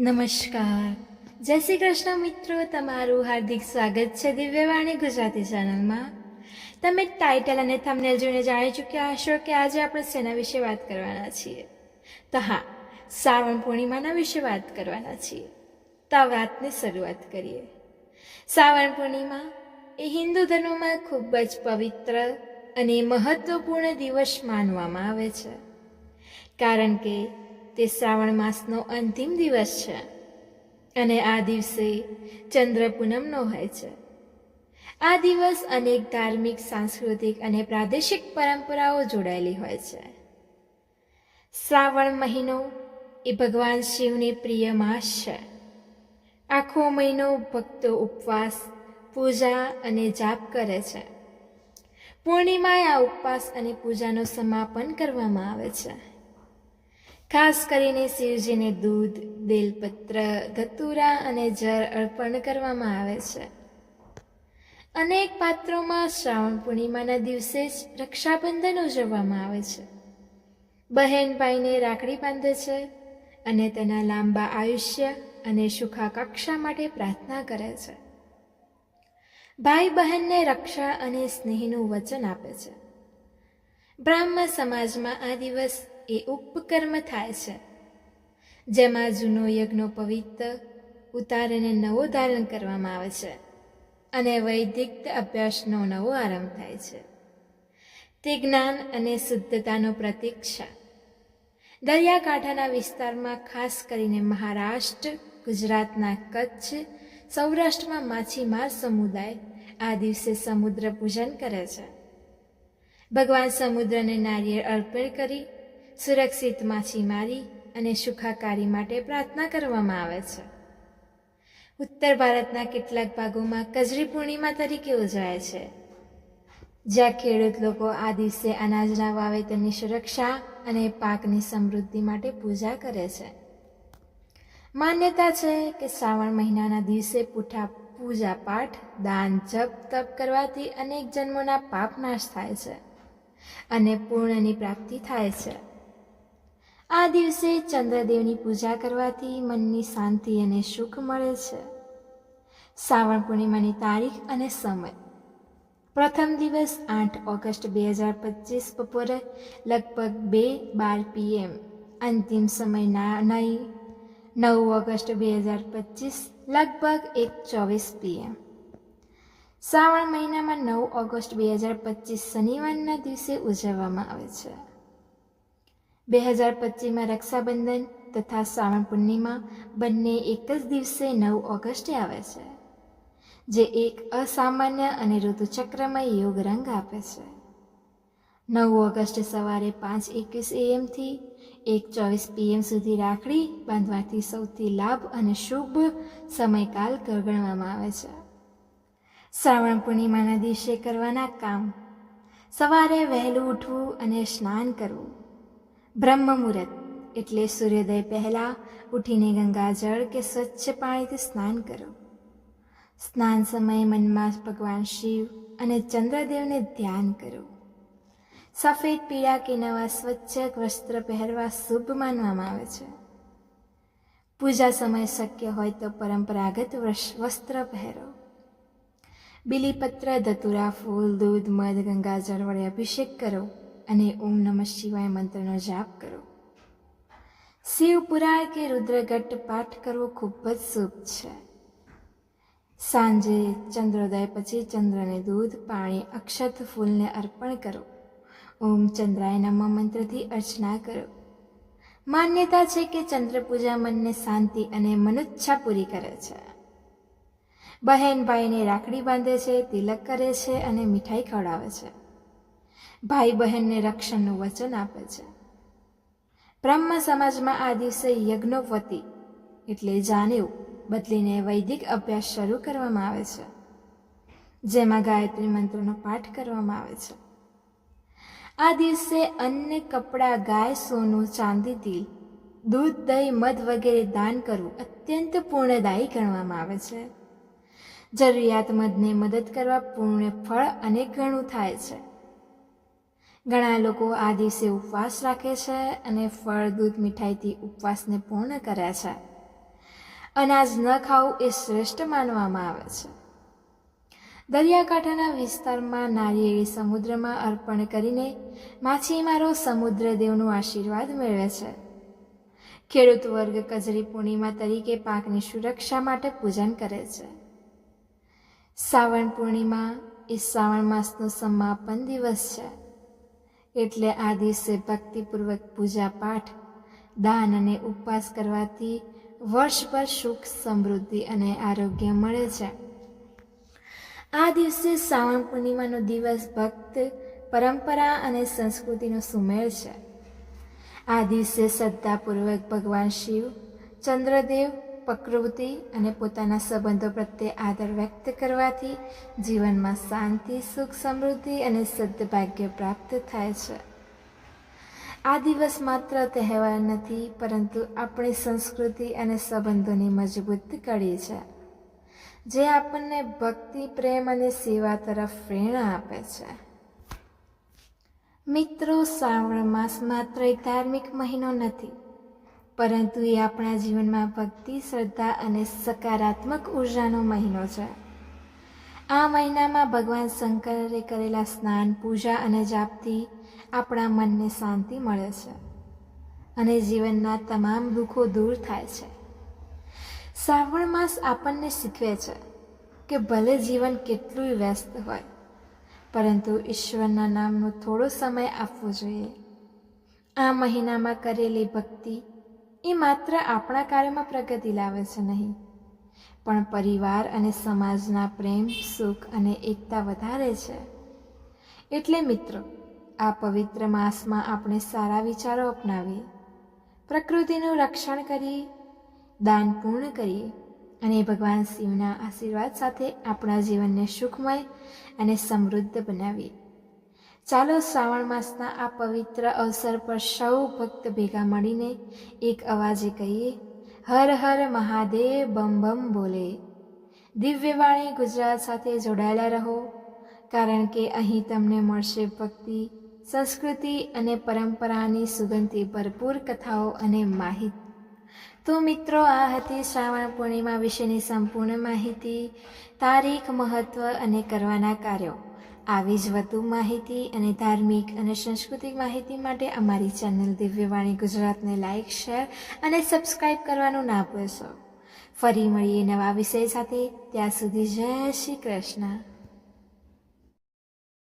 નમસ્કાર. જય શ્રી કૃષ્ણ મિત્રો, તમારું હાર્દિક સ્વાગત છે દિવ્યવાણી ગુજરાતી ચેનલમાં. તમે ટાઇટલ અને થંબનેલ જોઈને જાણી ચૂક્યા હશો કે આજે આપણે શેના વિશે વાત કરવાના છીએ? તો હા, શ્રાવણ પૂર્ણિમાના વિશે વાત કરવાના છીએ. તો આ વાતની શરૂઆત કરીએ. શ્રાવણ પૂર્ણિમા એ હિન્દુ ધર્મમાં ખૂબ જ પવિત્ર અને મહત્વપૂર્ણ દિવસ માનવામાં આવે છે. કારણ કે તે શ્રાવણ માસનો અંતિમ દિવસ છે અને આ દિવસે ચંદ્ર પૂનમનો હોય છે. આ દિવસ અનેક ધાર્મિક, સાંસ્કૃતિક અને પ્રાદેશિક પરંપરાઓ જોડાયેલી હોય છે. શ્રાવણ મહિનો એ ભગવાન શિવની પ્રિય માસ છે. આખો મહિનો ભક્તો ઉપવાસ, પૂજા અને જાપ કરે છે. પૂર્ણિમાએ આ ઉપવાસ અને પૂજાનું સમાપન કરવામાં આવે છે. ખાસ કરીને શિવજીને દૂધ બેલપત્ર ધતુરા અને જળ અર્પણ કરવામાં આવે છે. અનેક પાત્રોમાં શ્રાવણ પૂર્ણિમાના દિવસે જ રક્ષાબંધન ઉજવવામાં આવે છે. બહેન ભાઈને રાખડી બાંધે છે અને તેના લાંબા આયુષ્ય અને સુખાકાંક્ષા માટે પ્રાર્થના કરે છે. ભાઈ બહેનને રક્ષા અને સ્નેહનું વચન આપે છે. બ્રાહ્મ સમાજમાં આ દિવસ એ ઉપકર્મ થાય છે. જેમાં જૂનો યજ્ઞો પવિત્ર ઉતારીને નવો ધારણ કરવામાં આવે છે અને વૈદિક અભ્યાસનો નવો આરંભ થાય છે. તે જ્ઞાન અને શુદ્ધતાનો પ્રતીક છે. દરિયાકાંઠાના વિસ્તારમાં ખાસ કરીને મહારાષ્ટ્ર, ગુજરાતના કચ્છ, સૌરાષ્ટ્રમાં માછીમાર સમુદાય આ દિવસે સમુદ્ર પૂજન કરે છે. ભગવાન સમુદ્રને નારિયેળ અર્પણ કરી સુરક્ષિત માછીમારી અને સુખાકારી માટે પ્રાર્થના કરવામાં આવે છે. ઉત્તર ભારતના કેટલાક ભાગોમાં કજરી પૂર્ણિમા તરીકે ઉજવાય છે. જ્યાં ખેડૂત લોકો આ દિવસે અનાજના વાવેતરની સુરક્ષા અને પાકની સમૃદ્ધિ માટે પૂજા કરે છે. માન્યતા છે કે શ્રાવણ મહિનાના દિવસે પૂઠા પૂજા પાઠ, દાન, જપ, તપ કરવાથી અનેક જન્મોના પાપ નાશ થાય છે અને પૂર્ણની પ્રાપ્તિ થાય છે. આ દિવસે ચંદ્રદેવની પૂજા કરવાથી મનની શાંતિ અને સુખ મળે છે. શ્રાવણ પૂર્ણિમાની તારીખ અને સમય. પ્રથમ દિવસ આઠ ઓગસ્ટ બે હજાર પચીસ બપોરે લગભગ બે બાર પીએમ. અંતિમ સમય ના નહીં, નવ ઓગસ્ટ બે હજાર પચીસ લગભગ એક ચોવીસ પીએમ. શ્રાવણ મહિનામાં નવ ઓગસ્ટ બે હજાર પચીસ શનિવારના દિવસે ઉજવવામાં આવે છે. બે હજાર પચીસમાં રક્ષાબંધન તથા શ્રાવણ પૂર્ણિમા બંને એક જ દિવસે નવ ઓગસ્ટે આવે છે, જે એક અસામાન્ય અને ઋતુચક્રમય યોગ રંગ આપે છે. નવ ઓગસ્ટ સવારે પાંચ એકવીસ એએમથી એક ચોવીસ પીએમ સુધી રાખડી બાંધવાથી સૌથી લાભ અને શુભ સમયકાલ ગણવામાં આવે છે. શ્રાવણ પૂર્ણિમાના દિવસે કરવાના કામ. સવારે વહેલું ઉઠવું અને સ્નાન કરવું. બ્રહ્મ મુહૂર્ત એટલે સૂર્યોદય પહેલાં ઉઠીને ગંગાજળ કે સ્વચ્છ પાણીથી સ્નાન કરો. સ્નાન સમયે મનમાં ભગવાન શિવ અને ચંદ્રદેવને ધ્યાન કરો. સફેદ, પીળા કે નવા સ્વચ્છ વસ્ત્ર પહેરવા શુભ માનવામાં આવે છે. પૂજા સમય શક્ય હોય તો પરંપરાગત વસ- વસ્ત્ર પહેરો. બીલીપત્ર, ધતુરા, ફૂલ, દૂધ, મધ, ગંગાજળ વડે અભિષેક કરો. અને ઓમ નમઃ શિવાય મંત્રનો જાપ કરો. શિવ પુરાણ કે રુદ્રગટ પાઠ કરવો ખૂબ જ શુભ છે. સાંજે ચંદ્રોદય પછી ચંદ્રને દૂધ, પાણી, અક્ષત ફૂલને અર્પણ કરો. ઓમ ચંદ્રાય નમઃ મંત્રથી અર્ચના કરો. માન્યતા છે કે ચંદ્ર પૂજા મનને શાંતિ અને મનોચ્છા પૂરી કરે છે. બહેન ભાઈને રાખડી બાંધે છે, તિલક કરે છે અને મીઠાઈ ખવડાવે છે. ભાઈ બહેનને રક્ષણનું વચન આપે છે. બ્રહ્મ સમાજમાં આ દિવસે યજ્ઞોપતિ એટલે જાનેવ બદલીને વૈદિક અભ્યાસ શરૂ કરવામાં આવે છે, જેમાં ગાયત્રી મંત્રનો પાઠ કરવામાં આવે છે. આ દિવસે અન્ય કપડાં, ગાય, સોનું, ચાંદી, તિલ, દૂધ, દહીં, મધ વગેરે દાન કરવું અત્યંત પૂર્ણદાયી ગણવામાં આવે છે. જરૂરિયાતમંદને મદદ કરવા પૂર્ણ ફળ અનેક ગણું થાય છે. ઘણા લોકો આ દિવસે ઉપવાસ રાખે છે અને ફળ, દૂધ, મીઠાઈથી ઉપવાસને પૂર્ણ કરે છે. અનાજ ન ખાવું એ શ્રેષ્ઠ માનવામાં આવે છે. દરિયાકાંઠાના વિસ્તારમાં નારિયેળી સમુદ્રમાં અર્પણ કરીને માછીમારો સમુદ્રદેવનો આશીર્વાદ મેળવે છે. ખેડૂત વર્ગ કજરી પૂર્ણિમા તરીકે પાકની સુરક્ષા માટે પૂજન કરે છે. શ્રાવણ પૂર્ણિમા એ શ્રાવણ માસનો સમાપન દિવસ છે. એટલે આ દિવસે ભક્તિપૂર્વક પૂજા પાઠ, દાન અને ઉપવાસ કરવાથી વર્ષભર સુખ, સમૃદ્ધિ અને આરોગ્ય મળે છે. આ દિવસે શ્રાવણ પૂર્ણિમાનો દિવસ ભક્ત, પરંપરા અને સંસ્કૃતિનો સુમેળ છે. આ દિવસે શ્રદ્ધાપૂર્વક ભગવાન શિવ, ચંદ્રદેવ પ્રકૃતિ અને પોતાના સંબંધો પ્રત્યે આદર વ્યક્ત કરવાથી જીવનમાં શાંતિ, સુખ, સમૃદ્ધિ અને સદભાગ્ય પ્રાપ્ત થાય છે. આ દિવસ માત્ર તહેવાર નથી, પરંતુ આપણી સંસ્કૃતિ અને સંબંધોની મજબૂત કડી છે, જે આપણને ભક્તિ, પ્રેમ અને સેવા તરફ પ્રેરણા આપે છે. મિત્રો, શ્રાવણ માસ માત્ર એક ધાર્મિક મહિનો નથી. પરંતુ એ આપણા જીવનમાં ભક્તિ, શ્રદ્ધા અને સકારાત્મક ઉર્જાનો મહિનો છે. આ મહિનામાં ભગવાન શંકરે કરેલા સ્નાન, પૂજા અને જાપથી આપણા મનને શાંતિ મળે છે અને જીવનના તમામ દુઃખો દૂર થાય છે. શ્રાવણ માસ આપણને શીખવે છે કે ભલે જીવન કેટલું વ્યસ્ત હોય, પરંતુ ઈશ્વરના નામનો થોડો સમય આપવો જોઈએ. આ મહિનામાં કરેલી ભક્તિ એ માત્ર આપણા કાર્યમાં પ્રગતિ લાવે છે નહીં. પણ પરિવાર અને સમાજના પ્રેમ, સુખ અને એકતા વધારે છે. એટલે મિત્રો, આ પવિત્ર માસમાં આપણે સારા વિચારો અપનાવીએ, પ્રકૃતિનું રક્ષણ કરીએ, દાન પૂર્ણ કરીએ અને ભગવાન શિવના આશીર્વાદ સાથે આપણા જીવનને સુખમય અને સમૃદ્ધ બનાવીએ. ચાલો શ્રાવણ માસના આ પવિત્ર અવસર પર સૌ ભક્ત ભેગા મળીને એક અવાજે કહીએ, હર હર મહાદેવ, બમ બમ બોલે. દિવ્યવાણી ગુજરાત સાથે જોડાયેલા રહો, કારણ કે અહીં તમને મળશે ભક્તિ, સંસ્કૃતિ અને પરંપરાની સુગંધથી ભરપૂર કથાઓ અને માહિતી. તો મિત્રો, આ હતી શ્રાવણ પૂર્ણિમા વિશેની સંપૂર્ણ માહિતી. તારીખ મહત્ત્વ અને કરવાના કાર્યો. આવી જ વધુ માહિતી અને ધાર્મિક અને સાંસ્કૃતિક માહિતી માટે અમારી ચેનલ દિવ્યવાણી ગુજરાતને લાઇક શેર અને સબસ્ક્રાઈબ કરવાનું ના ભૂલશો. ફરી મળીએ નવા વિષય સાથે. ત્યાં સુધી જય શ્રી કૃષ્ણ.